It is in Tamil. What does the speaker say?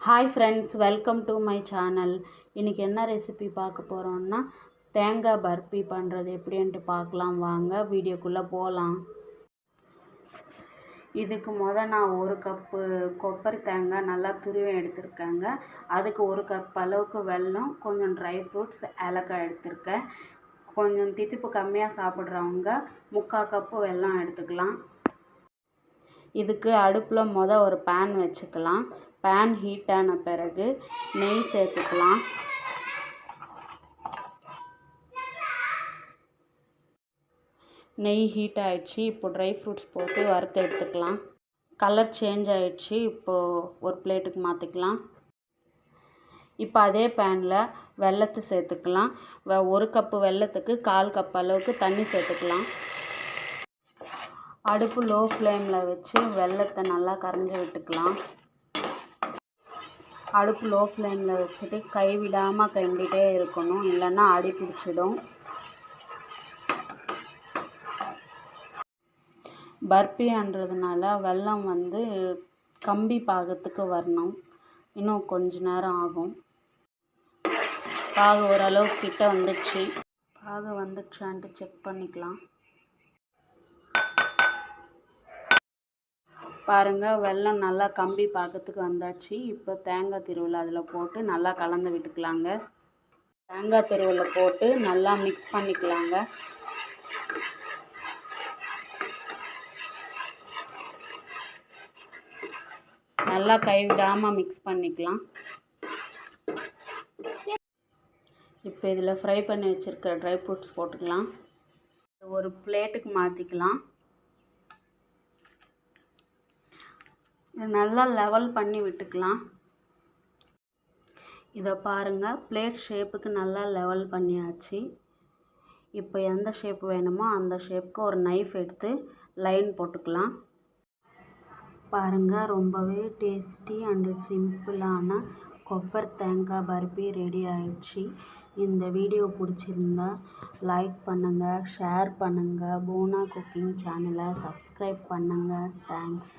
Hi friends welcome to my channel இன்றைக்கி என்ன ரெசிபி பார்க்க போகிறோன்னா தேங்காய் பர்பி பண்ணுறது எப்படின்ட்டு பார்க்கலாம். வாங்க வீடியோக்குள்ளே போகலாம் இதுக்கு முத நான் ஒரு கப்பு கொப்பரி தேங்காய் நல்லா துருவி எடுத்திருக்கேங்க. அதுக்கு ஒரு கப் அளவுக்கு வெல்லம் கொஞ்சம் ட்ரை ஃப்ரூட்ஸ் ஏலக்காய் எடுத்திருக்கேன். கொஞ்சம் தித்திப்பு கம்மியாக சாப்பிட்றவங்க முக்கால் கப்பு வெல்லம் எடுத்துக்கலாம். இதுக்கு அடுப்பில் மொதல் ஒரு பேன் வச்சுக்கலாம். பேன் ஹீட் ஆன பிறகு நெய் சேர்த்துக்கலாம். நெய் ஹீட் ஆகிடுச்சு இப்போ ட்ரை ஃப்ரூட்ஸ் போட்டு வறுத்து எடுத்துக்கலாம். கலர் சேஞ்ச் ஆகிடுச்சு இப்போது ஒரு பிளேட்டுக்கு மாற்றிக்கலாம் இப்போ அதே பேனில் வெல்லத்தை சேர்த்துக்கலாம். வ ஒரு கப்பு வெல்லத்துக்கு கால் கப் அளவுக்கு தண்ணி சேர்த்துக்கலாம். அடுப்பு லோ ஃப்ளேமில் வச்சு வெள்ளத்தை நல்லா கரைஞ்சி விட்டுக்கலாம். அடுப்பு லோ ஃப்ளேமில் வச்சுட்டு கைவிடாமல் கிண்டிகிட்டே இருக்கணும். இல்லைன்னா அடி பிடிச்சிடும். பர்பின்றதுனால வெள்ளம் வந்து கம்பி பாகத்துக்கு வரணும். இன்னும் கொஞ்ச நேரம் ஆகும். பாகு ஓரளவுக்கு கிட்ட வந்துடுச்சு. பாகு வந்துடுச்சான்ட்டு செக் பண்ணிக்கலாம். பாருங்கள் வெல்லம் நல்லா கம்பி பாக்கத்துக்கு வந்தாச்சு. இப்போ தேங்காய் திருவில் அதில் போட்டு நல்லா கலந்து விட்டுக்கலாங்க. தேங்காய் திருவில் போட்டு நல்லா மிக்ஸ் பண்ணிக்கலாங்க. நல்லா கைவிடாமல் மிக்ஸ் பண்ணிக்கலாம். இப்போ இதில் ஃப்ரை பண்ணி வச்சுருக்க ட்ரை ஃப்ரூட்ஸ் போட்டுக்கலாம். ஒரு பிளேட்டுக்கு மாற்றிக்கலாம் நல்லா லெவல் பண்ணி விட்டுக்கலாம். இதை பாருங்கள் பிளேட் ஷேப்புக்கு நல்லா லெவல் பண்ணியாச்சு. இப்போ எந்த ஷேப் வேணுமோ அந்த ஷேப்புக்கு ஒரு நைஃப் எடுத்து லைன் போட்டுக்கலாம். பாருங்கள் ரொம்பவே டேஸ்டி அண்டு சிம்பிளான கொப்பர் தேங்காய் பர்பி ரெடி ஆயிடுச்சு. இந்த வீடியோ பிடிச்சிருந்தா லைக் பண்ணுங்கள் ஷேர் பண்ணுங்கள் பூனா குக்கிங் சேனலை சப்ஸ்கிரைப் பண்ணுங்கள் தேங்க்ஸ்